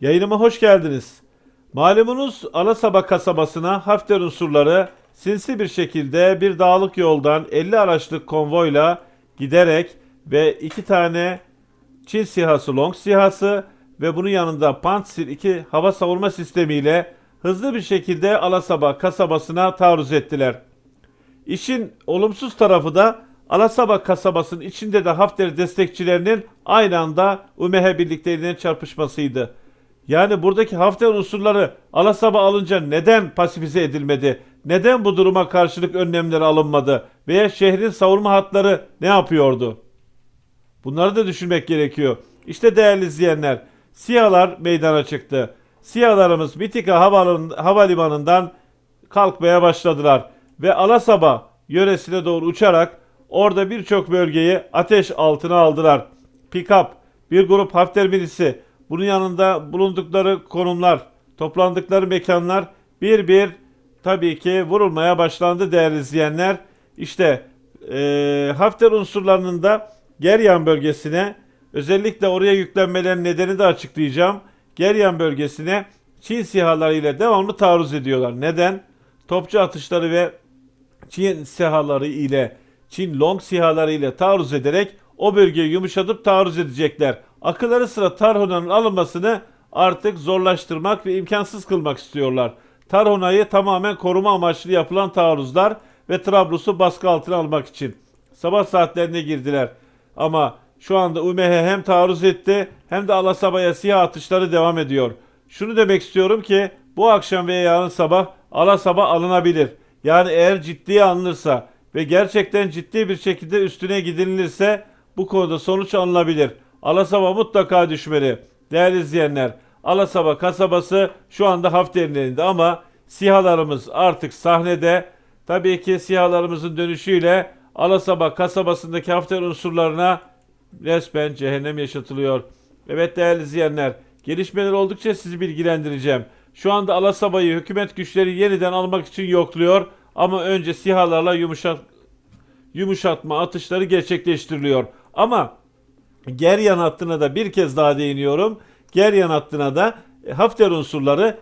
Yayınıma hoş geldiniz. Malumunuz Alasaba kasabasına Hafter unsurları sinsi bir şekilde bir dağlık yoldan 50 araçlık konvoyla giderek ve iki tane Çin SİHA'sı, Long SİHA'sı ve bunun yanında Pantsir 2 hava savunma sistemiyle hızlı bir şekilde Alasaba kasabasına taarruz ettiler. İşin olumsuz tarafı da Alasaba kasabasının içinde de Hafter destekçilerinin aynı anda UMH birlikleriyle çarpışmasıydı. Yani buradaki Hafter unsurları Alasaba alınca neden pasifize edilmedi? Neden bu duruma karşılık önlemleri alınmadı? Veya şehrin savunma hatları ne yapıyordu? Bunları da düşünmek gerekiyor. İşte değerli izleyenler, SİHA'lar meydana çıktı. SİHA'larımız Mitika Havalimanı'ndan kalkmaya başladılar. Ve Alasaba yöresine doğru uçarak orada birçok bölgeyi ateş altına aldılar. Pick-up, bir grup Hafter milisi, bunun yanında bulundukları konumlar, toplandıkları mekanlar bir bir tabii ki vurulmaya başlandı değerli izleyenler. İşte eee Hafter unsurlarının da Geryan bölgesine özellikle oraya yüklenmelerinin nedeni de açıklayacağım. Geryan bölgesine Çin SİHA'ları ile devamlı taarruz ediyorlar. Neden? Topçu atışları ve Çin SİHA'ları ile Çin Long SİHA'ları ile taarruz ederek o bölgeyi yumuşatıp taarruz edecekler. Akılları sıra Tarhuna'nın alınmasını artık zorlaştırmak ve imkansız kılmak istiyorlar. Tarhuna'yı tamamen koruma amaçlı yapılan taarruzlar ve Trablus'u baskı altına almak için. Sabah saatlerine girdiler. Ama şu anda UMH hem taarruz etti hem de Alasaba'ya siyah atışları devam ediyor. Şunu demek istiyorum ki bu akşam veya yarın sabah Alasaba alınabilir. Yani eğer ciddiye alınırsa ve gerçekten ciddi bir şekilde üstüne gidilirse bu konuda sonuç alınabilir. Alasaba mutlaka düşmeli. Değerli izleyenler, Alasaba kasabası şu anda Hafter'in elinde ama sihalarımız artık sahnede. Tabii ki sihalarımızın dönüşüyle Alasaba kasabasındaki Hafter unsurlarına resmen cehennem yaşatılıyor. Evet değerli izleyenler, gelişmeler oldukça sizi bilgilendireceğim. Şu anda Alasaba'yı hükümet güçleri yeniden almak için yokluyor ama önce sihalarla yumuşat yumuşatma atışları gerçekleştiriliyor. Ama Geryan hattına da bir kez daha değiniyorum. Geryan hattına da e, Hafter unsurları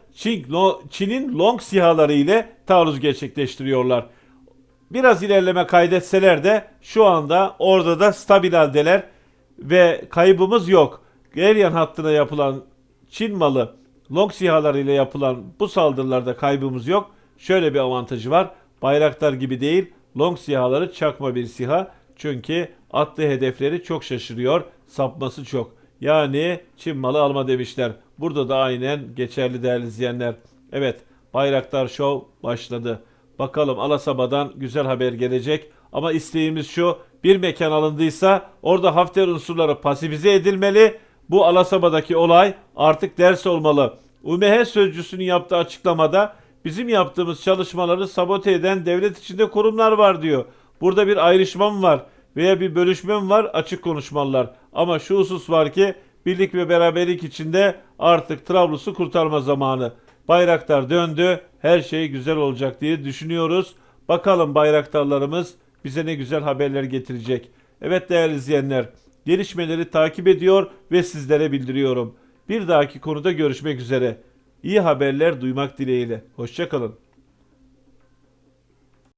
Çin'in Long sihaları ile taarruz gerçekleştiriyorlar. Biraz ilerleme kaydetseler de şu anda orada da stabil haldeler ve kaybımız yok. Geryan hattına yapılan Çin malı Long sihaları ile yapılan bu saldırılarda kaybımız yok. Şöyle bir avantajı var. Bayraktar gibi değil Long sihaları çakma bir siha. Çünkü attığı hedefleri çok şaşırıyor. Sapması çok. Yani Çin malı alma demişler. Burada da aynen geçerli değerli izleyenler. Evet Bayraktar Show başladı. Bakalım Alasaba'dan güzel haber gelecek. Ama isteğimiz şu. Bir mekan alındıysa orada Hafter unsurları pasifize edilmeli. Bu Alasaba'daki olay artık ders olmalı. UMH sözcüsünün yaptığı açıklamada bizim yaptığımız çalışmaları sabote eden devlet içinde kurumlar var diyor. Burada bir ayrışma mı var veya bir bölüşme mi var açık konuşmalılar. Ama şu husus var ki birlik ve beraberlik içinde artık Trablus'u kurtarma zamanı. Bayraktar döndü. Her şey güzel olacak diye düşünüyoruz. Bakalım bayraktarlarımız bize ne güzel haberler getirecek. Evet değerli izleyenler, gelişmeleri takip ediyor ve sizlere bildiriyorum. Bir dahaki konuda görüşmek üzere. İyi haberler duymak dileğiyle. Hoşçakalın.